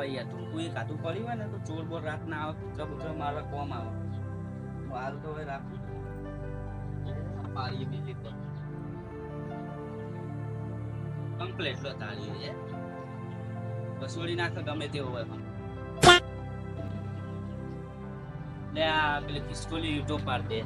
આવે યાર તું કોઈ કાતું પડ્યું હોય ને તો ચોર બોર રાત ના આવે કૂતરા બૂતરા મારવા કોમ આવે. તો હાલ તો હવે રાખું પાડીએ બીજી તો કમ્પ્લેટ લો તાળી છે વસોડી નાખે ગમે તે હોય પણ. લે આ પેલી ખિસકોલી યુટ્યુબ પાડ દે.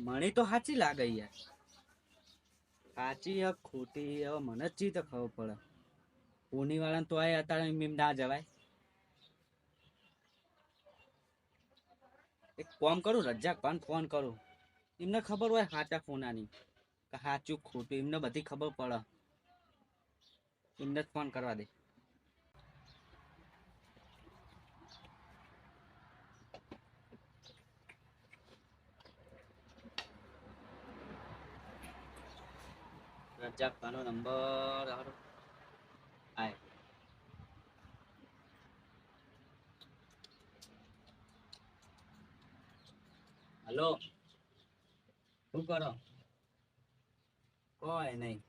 મને તો સાચી લાગે યાર. સાચી ખોટી હવે મને જ ચી તો ખબર પડે. પુની વાળા તો આ અત્યારે મીમ ના જવાય. એક કોમ કરું રજાક પણ ફોન કરું. એમને ખબર હોય સાચા ફોનાની, કે સાચું ખોટું, એમને બધી ખબર પડે. એમને જ ફોન કરવા દે. રજાક પાનો નંબર આય હલો શું કરો? કોઈ નહીં.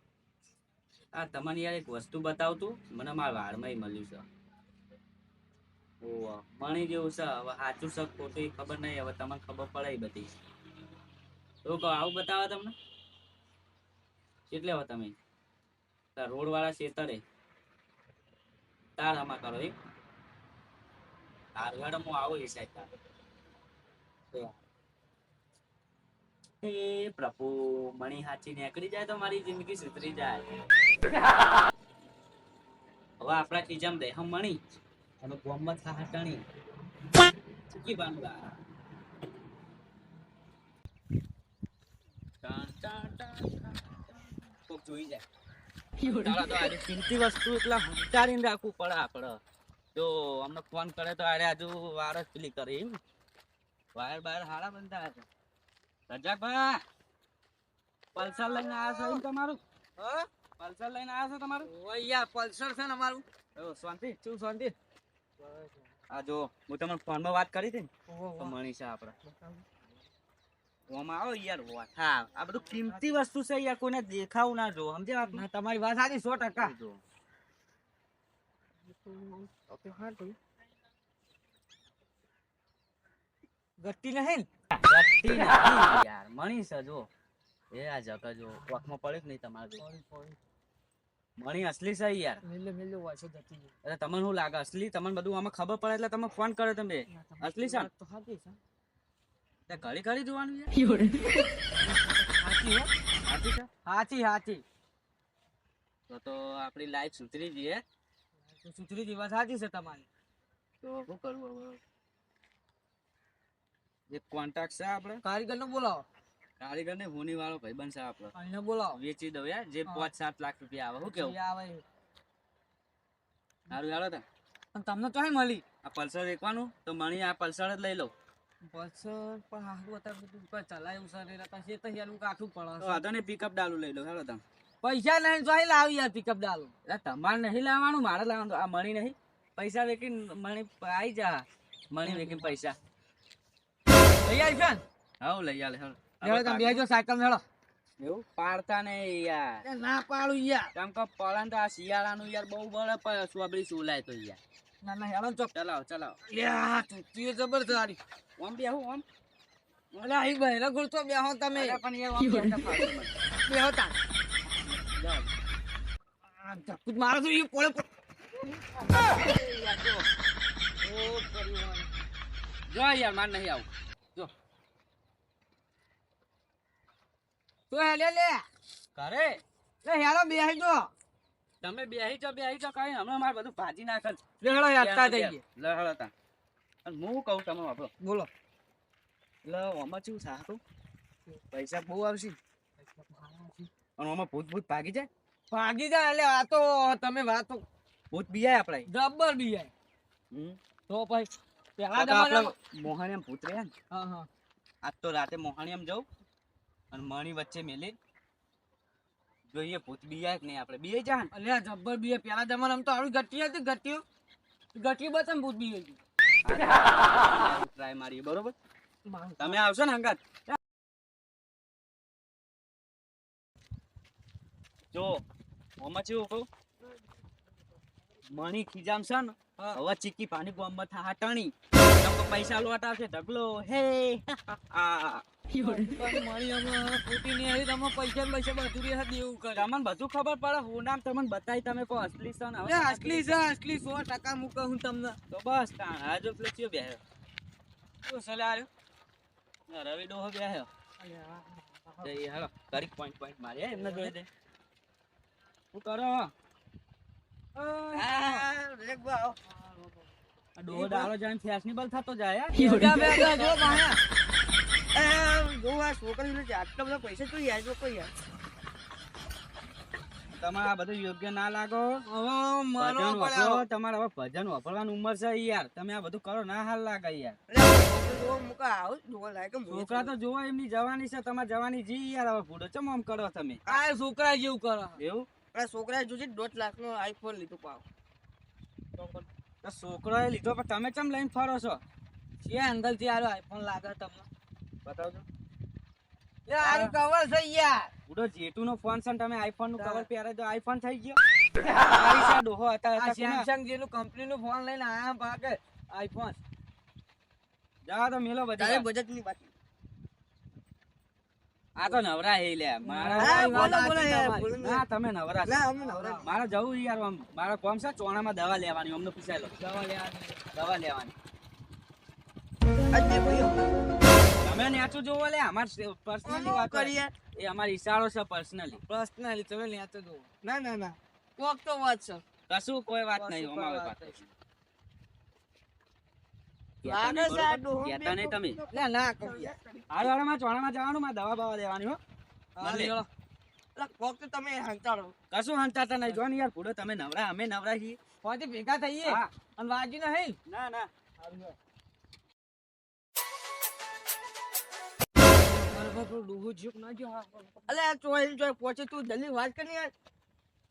આ તમને યાર એક વસ્તુ બતાવતું મને મારા વાળમાં મળ્યું છે. ઓહ મણી જેવું છે. હવે સાચું છે ખોટું ખબર નહીં. હવે તમને ખબર પડે બધી. શું કહો? આવું બતાવો તમને? કેટલે હો તમે? તાર રોડ વાળા શેતરે. તાર હમા કરો એક. તાર હેડો હું આવો એ સાહેબ તાર. હે પ્રભુ, મણી હાચી નીકળી જાય તો મારી જિંદગી સુધરી જાય. હવે આપણા ખીજામ દે હમ મણી. અને ગોમત હાટણી. ચૂકી બાંધવા ટાટા ટાણ. કોક જોઈ જાય તારા તો આજે કિંમતી વસ્તુ એટલે હંચારીને રાખવું પડે આપણે. જો અમને ફોન કરે તો આરે આજુ વાર જ પેલી કરે એમ. વાયર બાયર હારા બનતા હશે રજાકભાઈ પલ્સર લઈને આવ્યા છો તમારું? તમારું પલ્સર લઈને આવ્યા છો તમારું? યાર પલ્સર છે ને અમારું. ઓ, શાંતિ શું શાંતિ? આ જો હું તમને ફોનમાં વાત કરી હતી ને આપડે આપણે. ઓમાં આવો યાર વાથા આ બધું કિંમતી વસ્તુ છે યાર કોઈને દેખાવ ના જો. વાત? તમારી વાત સાચી સો ટકા. જો. ગટ્ટી નહીં ગટ્ટી યાર મણી છે જો. એ આ જગા જો કોકમાં નહીં તમારે મણી અસલી છે યાર. મિલે મિલે વાંચો જતી તમને શું લાગે? અસલી? તમને બધું આમાં ખબર પડે એટલે તમે ફોન કરો તમે. અસલી છે? તો સાચી છે. તે ઘડી ઘડી જોવાનું યાર સાચી હો. સાચી છે? સાચી સાચી તો તો આપણી લાઈફ સુધરી જઈએ સુધરી દી વાત સાચી છે તમારી. તો શું કરવું હવે? એક કોન્ટેક્ટ છે આપણે કારીગર ને બોલાવો. કારીગર ને હોની વાળો ભાઈબંધ છે આપણો એને બોલાવો. વેચી દઉં યાર જે પાંચ સાત લાખ રૂપિયા આવે શું કેવું? આવે સારું યાર તમને તો મળી? આ પલ્સર એકવાનું? તો મણી આ પલ્સર જ લઈ લઉં. પલ્સર પણ હારું અત્યારે બધું કોઈ ચલાયું છે એટલે પછી તો યાર કાઠું પડે વાંધો નહીં પિકઅપ ડાલું લઈ લઉં હેલો તમે. પૈસા લાવી યાર પિકઅપ ડાલો. એટલે તમારે નહીં લાવવાનું મારે લાવવાનું આ મણી નહીં. પૈસા વેકીને મણી આવી જા. મણી વેકીને પૈસા. લઈ આવી છે હા લઈ આવે તમે સાયકલ મેળો એવું? પાડતા નહીં યાર. ના પાડું યાર. કેમ કે પડે તો આ શિયાળાનું યાર બહુ બળે સોબડી સુલાય તો યાર. ના ના હેળો ચોક. ચલાવો ચલાવો. યા તું જબરદસ્ત તારી ઓમ બી આવું ઓમ. અલે ભાઈ બહેરા ગુરતો બેહો તમે. પણ યાર ઓમ. બેહો તા ધક્કું મારો તો એ પોળે જો. યાર માર નહીં આવું. જો. તો હેલે લે. કરે લે હેલો બેહી જો. તમે બેહી જો બેહી જો કઈ હમણાં મારે બધું ભાજી નાખે લે હેળો યાત્રા થઈ ગઈ લહળ તા. અને હું કહું તમે વાપરો. બોલો. એટલે ઓમાં શું સારું પૈસા બહુ આવશે. અને ઓમાં ભૂત ભૂત ભાગી જાય? ભાગી જાય એટલે આ તો તમે વાતો ભૂત બીજાય આપણે જબ્બર બી તો પછી પેલા આપણે મોહાણીયામાં ભૂત રહ્યા ને? હા હા. આજ તો રાતે મોહાણીયમ જાઉં અને મણી વચ્ચે મેલી. જોઈએ ભૂત બીયા કે નહીં આપણે? બીએ જા ને? અલ્યા જબ્બર બી પેલા જમાનામાં તો આવી ગટ્ટી હતી ગટ્ટીઓ ગટ્ટી બતામ ભૂત બીએ ટ્રાય મારીએ બરોબર? તમે આવશો ને અંગત જો મોમાં ચેવું કહું મણી ખીજામ છે ને. હવે ચીકી પાણી બોમ્બ થા હાટાણી. પૈસા લોટ આવશે ઢગલો હે આ. પણ મારી હમણાં ખોટી નહીં આવી તમે પૈસા ને પૈસા બધું રહ્યા દેવું કરે. તમને બધું ખબર પડે? હું નામ તમને બતાવી તમે કહો અસલી છે ને હવે અલ્યા અસલી છે અસલી સો ટકા હું કહું તમને. તો બસ તાણ આ જો પેલો ચિયો બેહ્યો. શું સલાહ આવ્યો આ રવિ ડોહો બેહ્યો. હાલો. કરી પોઈન્ટ પોઈન્ટ મારી એમને જોઈ દે. શું કરો? ડોહો ડાળો જાય ફેશનેબલ થતો જાય હે. ભેગા ભેગા જો માયા તમારે આ બધું યોગ્ય ના લાગો. હવે મારો ભજન પડે વાપરો. હવે. તમારે હવે ભજન વાપરવાની ઉંમર છે યાર. તમે આ બધું કરો ના હાલ લાગે યાર. છોકરા તો જોવા. એમની જવાની છે તમારે જવાની જી યાર હવે ભૂડો ચમ આમ કરો તમે? આ છોકરા જેવું કરો. એવું? છોકરા જોજે દોઢ લાખ નો આઈફોન લીધો પાવ છોકરા છોકરોએ લીધો પણ તમે ચમ લઈને ફરો છો? છે અંગલથી આરો આઈફોન લાગે તમને? બતાવજો. એ કવર છે યાર ઉડો જેટુ નો ફોન છે તમે આઈફોનનું કવર પહેરાય તો આઈફોન થઈ ગયો. મારી ડોહો હતા આ હતા સેમસંગ જેનું કંપની નું ફોન લઈને આયા ભાગે આઈફોન જા તો મેલો તારે બજેટની બાકી આ તો નવરા હે લે મારા બોલો, બોલો. ના તમે નવરા છો. ના અમે નવરા. મારે જવું યાર આમ મારા કોમ છે ચોણામાં દવા લેવાની અમને પૂછાય લો દવા લેવાની. દવા લેવાની. બે ભાઈઓ. તમે નેચું જોવો લે અમાર પર્સનલી વાત કરીએ? એ અમાર ઈશારો છે પર્સનલી પર્સનલી તમે લેતો જો ના ના ના. કોક તો વાત છે. કશું કોઈ વાત નહીં અમારે વાત તમે. નવરા અમે નવરા છીએ. ભેગા થઈએ વાજી નહીં ના ના. અલે ચોઈ ચોઈ પહોંચે તું જલ્દી વાત કરી યાર.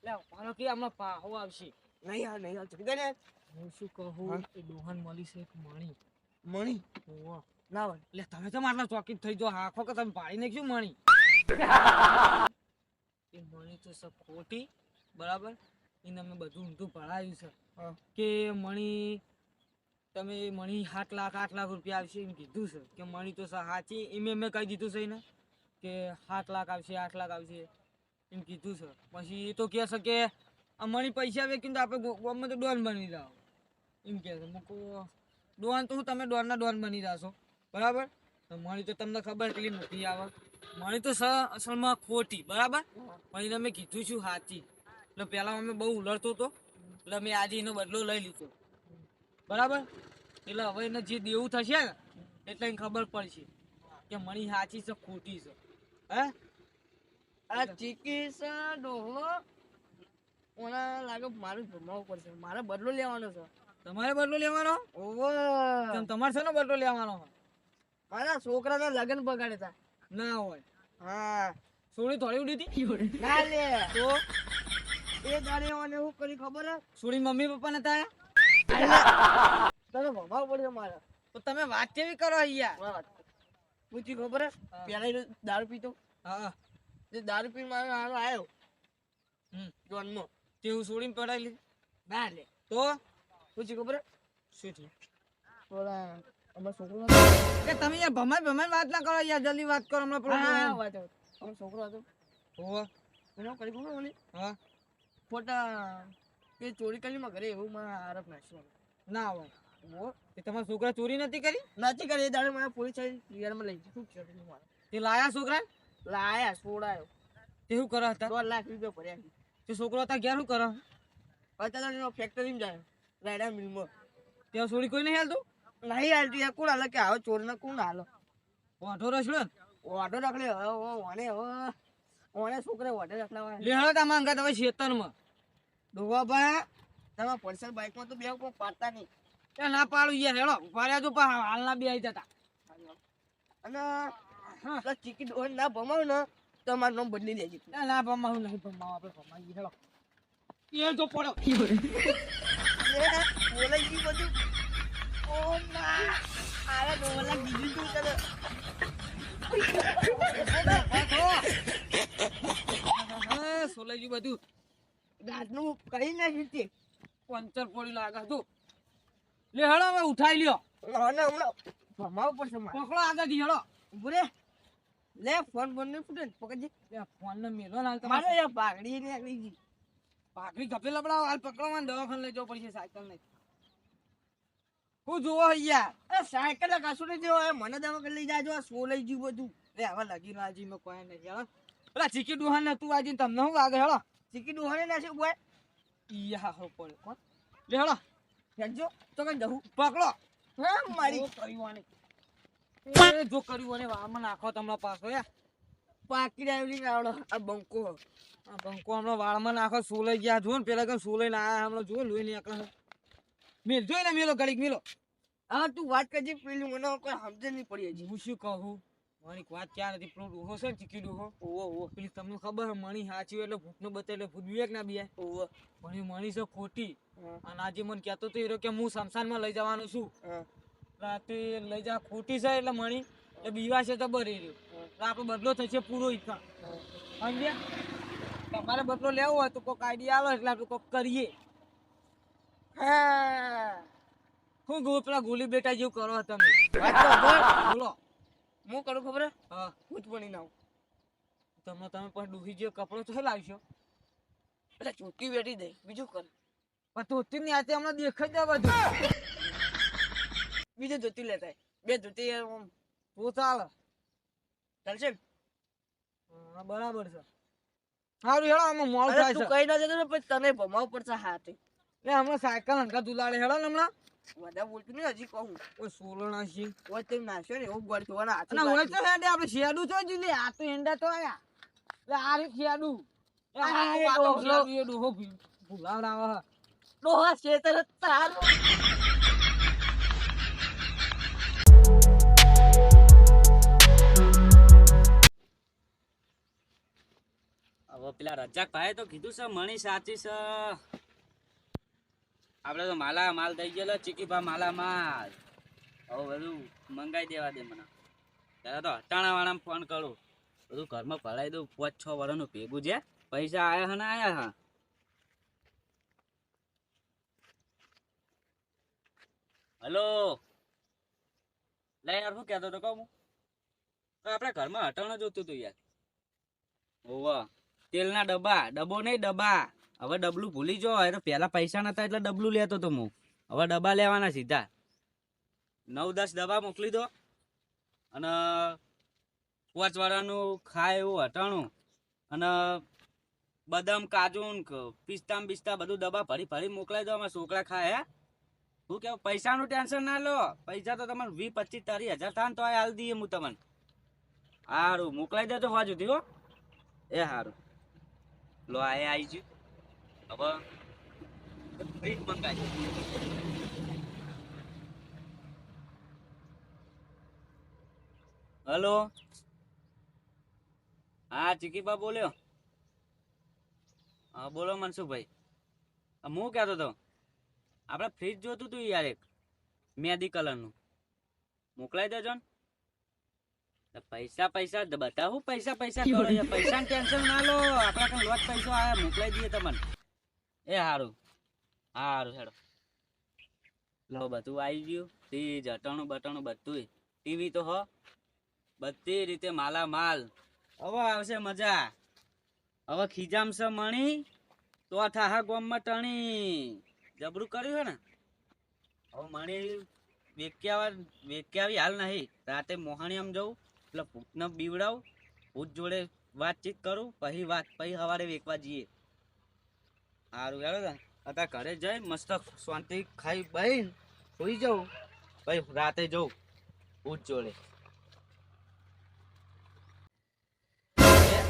લે મારો કે આમાં પાહો આવશે. નહીં યાર નહીં જલ્દી ને. હું શું કહું. એ ડોહાન મળી છે એક મણી. મણી? ઓવા. ના હોય. લે તમે તો આટલા ચોકીત થઈ જો હાખો કે તમે પાડી નાખ્યું મણી? એ મણી તો સબ ખોટી બરાબર? એને અમે બધું ઊંધું ભણાવ્યું છે. કે મણી તમે મણી સાત લાખ, આઠ લાખ રૂપિયા આવશે એમ કીધું છે. કે મણી તો સાચી, એમ મેં કહી દીધું છે એને. કે સાત લાખ આવશે આઠ લાખ આવશે એમ કીધું છે. પછી એ તો કહે છે કે મણી પૈસા આવે તો આપણે ગામમાં તો ડોન બની જાઓ. એમ કહે છે. મૂકો. ડોન તો હું, તમે ડોનના ડોન બની જાશો. બરાબર? મણી તો તમને ખબર કેટલી મોટી આવે મણી તો અસલમાં ખોટી, બરાબર? પણ એને મેં કીધું છું સાચી. એટલે પહેલાં અમે બહુ ઉલડતો હતો. એટલે મેં આજે એનો બદલો લઈ લીધો. બરાબર? એટલે હવે એને જે દેવું થશે ને એટલે એને ખબર પડશે કે મણી સાચી છે ખોટી છે. હે? આ ચિકિત્સા ડોહો ઓના લાગે મારું જમાવવું પડશે. મારે બદલો લેવાનો છે. તમારે બદલો લેવાનો? ઓવો તમારે શેનો બદલો લેવાનો? મારા છોકરાના લગ્ન બગાડે તા. ના હોય. હા. સોળી થોડી ઉડી હતી? ના લે. તો? એ દાડે ઓને હું કરી ખબર હે? સોળી મમ્મી પપ્પા નતા? તને ભમાવ પડશે મારે. તો તમે વાત કેવી કરો અહીંયા? પૂછી ખબર હે? હા. પેલા દારૂ પીતો. હા. જે દારૂ પી મારો હારો આવ્યો હમ. જોનમાં તેવું છોડીને પડાવી લીધી ના લે. તો? પૂછી ખબર હે? શું થયું? થોડા અમારો છોકરો કે તમે યાર ભમાઈ ભમાઈ વાત ના કરો યાર જલ્દી વાત કરો હમણાં વાત અમારો છોકરો હતો. હોવે. એને કરી ખબર ઓલી હા. ફોટા એ ચોરી ઘરે એવું મારા આરોપ નાખ્યો. ના હોય. તે તમારા છોકરા ચોરી નથી કરી? નથી કરી એ દાડે મારા પોલીસ રિયારમાં લઈ કર્યું મારે? તે લાયા છોકરા? લાયા છોડાયો. તે શું કરો હતા? દોઢ લાખ રૂપિયા ભર્યા તે છોકરો હતા ઘેર શું કરો? અત્યારે ફેક્ટરીમાં જાય. રાયડા મિલમાં ત્યાં છોડી કોઈ નહીં હાલતું? નહીં હાલતી યાર કોણ હાલે? કે આવો ચોરને કોણ હાલો? ઓઢો રસડો? ઓઢો રખડે હવે હવે ઓને હવે. ઓને છોકરે ઓઢે રખડાવા લે હળો તમે અંગા તમે ખેતરમાં. ડોવા બા તમે પલ્સર બાઇકમાં તો બે કોઈ પાડતા નહીં. એ ના પાડું યાર હેડો પાડ્યા તો પા હાલના બે આવી જતા. અને હા પેલા ચીકી ના ભમાવ ને તમારું નામ બદલી દેજે ના ભમાવ નહીં ભમાવ આપણે ભમાવી હેડો. એ તો પડો. એ, બોલાઈ ગયું બધું. ઓ ના આરે બોલા બીજું શું કરે? સોલેજી બધું. રાતનું કઈ તે? પંચર પડી લાગે તું લે હેડો હવે ઉઠાઈ લ્યો. હમણાં હમણાં. ભમાવ પડશે મારે. પકડો આગળ હેડો. ઉભું રે. લે ફોન ફોન ને ફૂટે પકડજે. લે ફોન ને મેલો ના મારે તમારે એ પાઘડી ને આવી ગઈ. ભાખરી ગપે લબડાવ હાલ પકડવા દવાખાને લઈ જવું પડશે સાયકલ ને હું જોવો યાર. એ સાયકલ કશું નહીં જેવો એ મને દવા લઈ જાજો આ સો લઈ ગયું બધું. લે હવે લગી ના જી મેં કોઈ નહીં હેડો. પેલા ચીકી ડુહાન ને તું આજે તમને શું વાગે હેડો? ચીકી ડુહાને ના છે બોય? ઈ હા હો પડે કોણ? લે હેડો. ફેંકજો. તો કઈ જવું પકડો. હા મારી. કર્યું. એ જો કર્યું અને વાળમાં નાખો તમને પાછો યા પાકી ડાયવલી આવડો. આ બંકો. આ બંકો હમણાં વાળમાં નાખો સોલાઈ ગયા? જો ને પેલા કેમ સોલાઈ ના આયા હમણાં જો લોહી નીકળે મેલ જોઈ ને મેલો ઘડીક મેલો. હા તું વાત કરજે પેલું મને કોઈ સમજ નહીં પડી હજી. હું શું કહું? મારી વાત ક્યાં નથી પેલો ડોહો છે ને ચીકી ડોહો ઓહો ઓહો. પેલી તમને ખબર છે મણી સાચી એટલે ભૂતનો બતાવે એટલે ભૂત વિવેક ના બિયા ઓહો. પણ એ મણી છે ખોટી. અને આજે મને કહેતો તો એ કે હું શમશાનમાં લઈ જવાનો છું. રાતે લઈ જા ખોટી છે એટલે મણી એટલે બીવા છે તો બરી રહ્યું. આપણો બદલો થશે પૂરો ઈચ્છા સમજ્યા? તમારે બદલો લેવો હોય તો કોઈક આઈડિયા આવે એટલે આપણે કોઈક કરીએ. હા. હું ગો પેલા ગોલી બેટા જેવું કરો તમે. બોલો. હું કરું ખબર હા? હું. જ ભણી નાઉં તમે તમે પણ ડૂહી જે કપડો તો લાવશો. એટલે ચોટી બેઠી દે બીજું કર. પણ ધોતી ની આતે હમણાં દેખાઈ જાય બધું. બીજું ધોતી લેતા બે ધોતી તો ચાલે ચાલશે હા, બરાબર છે. સારું હેડો આમાં મોડ થાય તું છે. કઈ ના જતો પછી તને ભમાવ પડશે હાથે. એટલે હમણાં સાયકલ હંકા દુલાડે હેડો ને હમણાં. વધારે બોલતું નહીં હજી કહું. ઓય સોલણા છે ઓય તેમ નાખ્યો ને એવું ગોળ જોવાના હાથે અને હોય તો હેડે આપણે શેડું તો જ લે આ તો હેંડા તો આયા. એટલે આ રે શેડું એ આ આ એ વાતો ડોહલો. શેડું એ ડોહો ભૂ- ભૂલાવડાવે હે. ડોહા શેતર તારું. હવે પેલા રજાક ભાઈ તો કીધું છે મણી સાચી છે. આપણે તો માલા માલ થઈ ગયેલો ચીકીભા માલા માલ. હવે બધું મંગાઈ દેવા દે મને. ત્યારે તો હટાણા વાળા ફોન કરું. બધું ઘરમાં ભરાઈ દઉં, પાંચ છ વર્ષનું ભેગું છે. પૈસા આવ્યા હા ને આવ્યા હા. હલો? લે યાર શું કહેતો તો કહું આપણે ઘરમાં હટાણા જોતું હતું યાર. ઓવા, તેલના ડબ્બા, ડબ્બો નહીં, ડબ્બા. હવે ડબલું ભૂલી જો એને પહેલા પૈસા નતા એટલે ડબલું લેતો તો હું. હવે ડબ્બા લેવાના સીધા. નવ, દસ ડબ્બા મોકલી દો. અને પાંચ વાળાનું ખાય એવું હટાણું અને બદામ, કાજુ પિસ્તા બિસ્તા બધું ડબ્બા ભરી ભરી મોકલાઈ દો. અમારા છોકરા ખાય શું કેવું, પૈસાનું ટેન્શન ના લો. પૈસા તો તમને વીસ, પચીસ તારી હજાર થાય તો હાલ દઈએ હું તમને. સારું મોકલાઈ દેજો બાજુથી હો. એ સારું લો, આ આવી ગયું. હવે ફ્રીજ મંગાવી. હલો? હા, ચીકીબા બોલ્યો. હા, બોલો મનસુખભાઈ. હું કહેતો હતો? આપણે ફ્રીજ જોતું હતું યાર એક મેદી કલરનું. મોકલાઈ દેજો ને. પૈસા પૈસા બતાવું, પૈસા પૈસા કરો પૈસા ટેન્શન ના લો. આપણા કઈ લોટ પૈસો આયા, મોકલાઈ દઈએ તમને. એ સારું સારું હેડો. લો, બધું આવી ગયું. ફ્રીજ, અટાણું બટણું બધું ટીવી તો હો. બધી રીતે માલા માલ હવે આવશે મજા. હવે ખીજામ છે મણી. તો થાહા ગોમમાં ટણી. જબરું કર્યું છે ને? હવે મણી વેક્યા વેક્યાવી હાલ નહીં. રાતે મોહાણી આમ જવું એટલે ભૂતને બીવડાવ. ભૂત જોડે વાતચીત કરું. પછી વાત પછી સવારે વેકવા જઈએ. સારું હેડો ને અત્યારે ઘરે જઈ મસ્ત શાંતિ ખાઈ બહી સુઈ જાઉં. પછી રાતે જવું ભૂત જોડે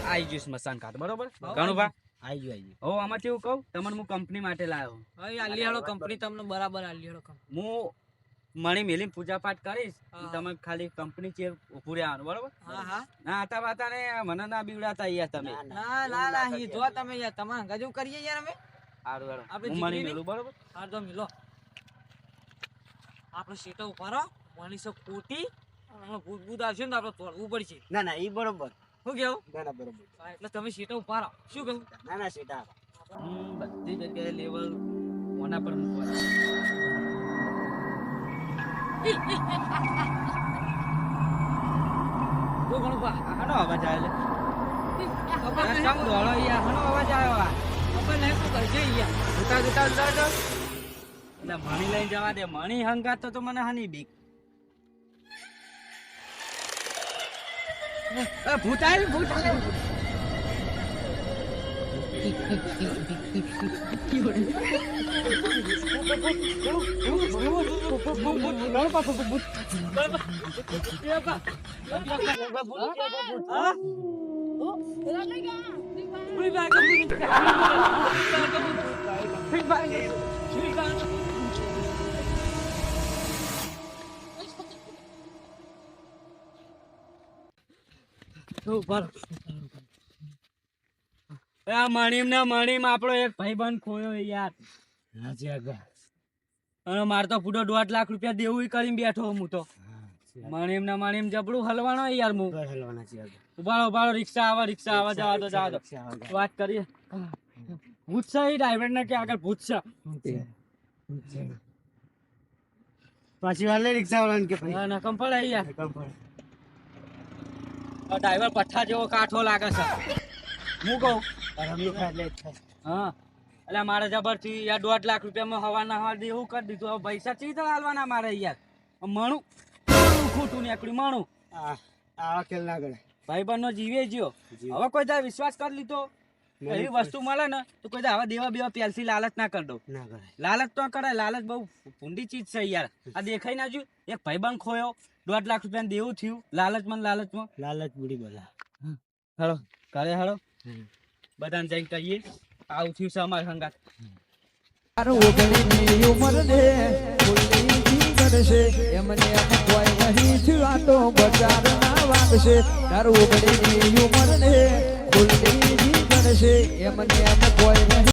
આઈ ગયું સ્મશાન ઘાટ બરોબર? ઘણું ભા આઈ ગયું આઈ હવે આમાં કેવું કહું? તમને હું કંપની માટે લાવ્યો હવે આલી હેડો કંપની તમને બરાબર આલી હેડો કંપની હું મણી મેલીને પૂજા પાઠ કરીશ તમે ખાલી કંપની ચેર ઉભું રહેવાનું બરોબર? હા હા. ના આતા વાતા ને મને ના બીવડાતા યાર તમે. ના ના ના જો તમે યાર તમારા ગજુ કરીએ યાર અમે. હારું. આપણે હું મણી મેલું બરોબર? હાર તો મિલો આપણે સીટો ઉપર મનીષો ખોટી અને ભૂત ભૂત આવશે ને આપણે તોડવું પડશે. ના ના ઈ બરોબર. શું કેવું ના ના બરોબર. એટલે તમે સીટો ઉપર શું કહું ના ના સીધા હમ, બધી જગ્યાએ લેવલ કોના પર મૂકવાનું બહુ ઘણું પા આ અવાજ આવે છે. દોડો યાર અવાજ આવ્યો જુતા જુતા જુતા. એટલે મણી લઈને જવા દે. મણી હંગાત તો તો મને હાની બીક. એ, ભૂત ભૂત પૂરી બાગ એ આ મણીમ આપણો એક ભાઈબંધ ખોયો યાર અને મારે તો પૂરો દોઢ લાખ રૂપિયા દેવું કરીને બેઠો હું તો. મણીમ ના મણીમ જબડું હલવાનો યાર મુ. હલવાના છે ઉભાળો ઉભાળો રિક્ષા આવા રિક્ષા આવા જવા દો જવા દો. વાત કરીએ. ભૂત છે એ ડ્રાઈવર ને કે આગળ ભૂત છે પાછી. વાર લે રિક્ષા વાળાને કે ભાઈ? ના કંપળ કંપલ યાર. કંપળ ડ્રાઈવર પઠ્ઠા જેવો કાઠો લાગે છે. હું કહું? રમલું ખાઈ લે હા. એટલે મારે જબરથી યાર દોઢ લાખ રૂપિયામાં હવાના હવા દેવું કરી દીધું. હવે પૈસા ચી તો હાલવાના મારે યાર? મણું. ખોટું નીકળ્યું માણું. આ આવા ખેલ ના ગણે. ભાઈબંધ નો જીવે જ્યો. હવે કોઈ દા વિશ્વાસ કરી લીધો એવી વસ્તુ મળે ને તો કોઈ દા હવે દેવા બેવા પહેલથી લાલચ ના કરી દો. ના લાલચ તો કરે લાલચ બહુ ભૂંડી ચીજ છે યાર. આ દેખાઈ ના જો એક ભાઈબંધ ખોયો દોઢ લાખ રૂપિયા દેવું થયું લાલચમાં લાલચ લાલચમાં. લાલચ બુડી બોલા. હાલો કાલે હાલો બધાને જઈને કહીએ આવું થયું છે અમારે સંગાત ઓગણીની ઉંમર ને ફૂલની ગણશે એમને એમ કોઈ નહીં થયું તો બજાર ના વાગશે. તારું ઓગણીની ઉંમર ને ફૂલની ગણશે એમને એમ કોઈ નહીં